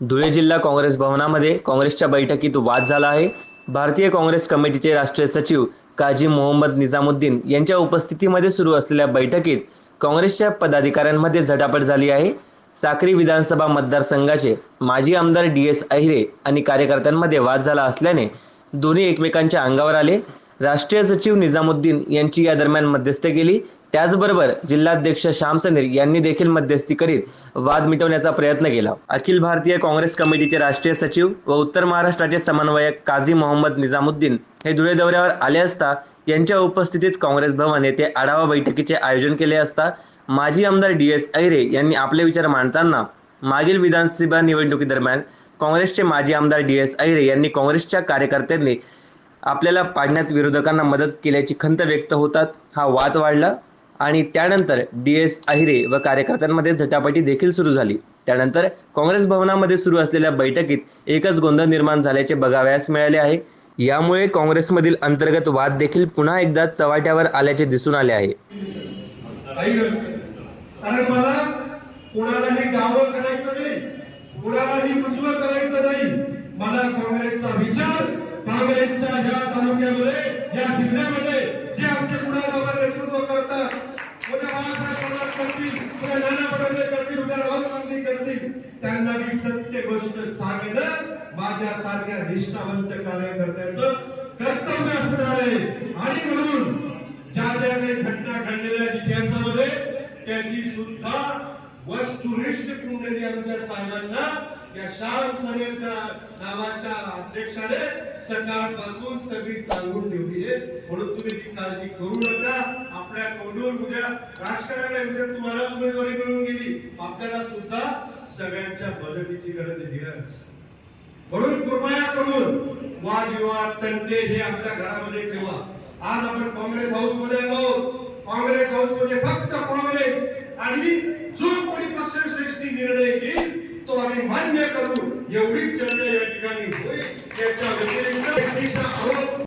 धुळे जिल्हा काँग्रेस भवनामध्ये काँग्रेसच्या बैठकीत वाद झाला आहे. भारतीय काँग्रेस कमिटीचे राष्ट्रीय सचिव काजी मोहम्मद निजामुद्दीन यांच्या उपस्थितीमध्ये सुरू असलेल्या बैठकीत काँग्रेसच्या पदाधिकाऱ्यांमध्ये झटापट झाली आहे. साक्री विधानसभा मतदारसंघाचे माजी आमदार डी एस अहिरे आणि कार्यकर्त्यांमध्ये वाद झाला असल्याने दोन्ही एकमेकांच्या अंगावर आले. राष्ट्रीय सचिव निजामुद्दीन यांची या दरम्यान मध्यस्थी केली. त्याचबरोबर जिल्हाध्यक्ष श्याम समीर यांनी देखील मध्यस्थी करीत वाद मिटवण्याचा प्रयत्न केला. अखिल भारतीय काँग्रेस कमिटीचे राष्ट्रीय सचिव व उत्तर महाराष्ट्राचे समन्वयक काझी मोहम्मद निजामुद्दीन हे धुळे दौऱ्यावर आले असता यांच्या उपस्थितीत काँग्रेस भवन येथे आढावा बैठकीचे आयोजन केले असता माजी आमदार डी एस अहिरे यांनी आपले विचार मांडताना मागील विधानसभा निवडणुकीदरम्यान काँग्रेसचे माजी आमदार डी एस अहिरे यांनी काँग्रेसच्या कार्यकर्त्यांनी आपल्याला पाडण्यात विरोधकांना मदत केल्याची खंत व्यक्त होतात हा वाद वाढला आणि त्यानंतर डी एस अहिरे व कार्यकर्त्यांमध्ये झटापटी देखील सुरू झाली. त्यानंतर काँग्रेस भवनामध्ये सुरू असलेल्या बैठकीत एकच गोंधळ निर्माण झाल्याचे बघावयास मिळाले आहे. यामुळे काँग्रेसमधील अंतर्गत वाद देखील पुन्हा एकदा चव्हाट्यावर आल्याचे दिसून आले आहे. कुणालाही डावं करायचं नाही कुणालाही उजवं करायचं नाही मला काँग्रेसचा विचार काँग्रेसच्या या तालुक्यामध्ये या जिल्ह्यामध्ये जे आमचे कुणाला नेतृत्व करतात उद्या बाळासाहेब करतील उद्या नाना पटोले करतील उद्या राहुल गांधी करतील त्यांना मी सत्य गोष्ट सांगणं माझ्यासारख्या निष्ठावंत कार्यकर्त्याचं कर्तव्य असणार आहे. आणि म्हणून ज्या ज्या काही घटना घडलेल्या इतिहासामध्ये त्याची सुद्धा वस्तुनिष्ठ कुंडली आमच्या साहेबांना या श्याम सनेरच्या नावाच्या अध्यक्षाने सकाळपासून सगळी सांगून ठेवली आहे. म्हणून तुम्ही ती काळजी करू नका. आपल्या तोंडून उद्या राजकारण आहे उद्या तुम्हाला उमेदवारी मिळून गेली. आपल्याला सुद्धा सगळ्यांच्या मदतीची गरज आहे म्हणून कृपया करून वादविवाद तंटे हे आपल्या घरामध्ये ठेवा. आज आपण काँग्रेस हाऊसमध्ये आहोत. काँग्रेस हाऊसमध्ये फक्त काँग्रेस आणि जो पक्षश्रेष्ठी निर्णय की तो आम्ही मान्य करू एवढीच चर्चा या ठिकाणी होईल त्याच्या व्यतिरिक्त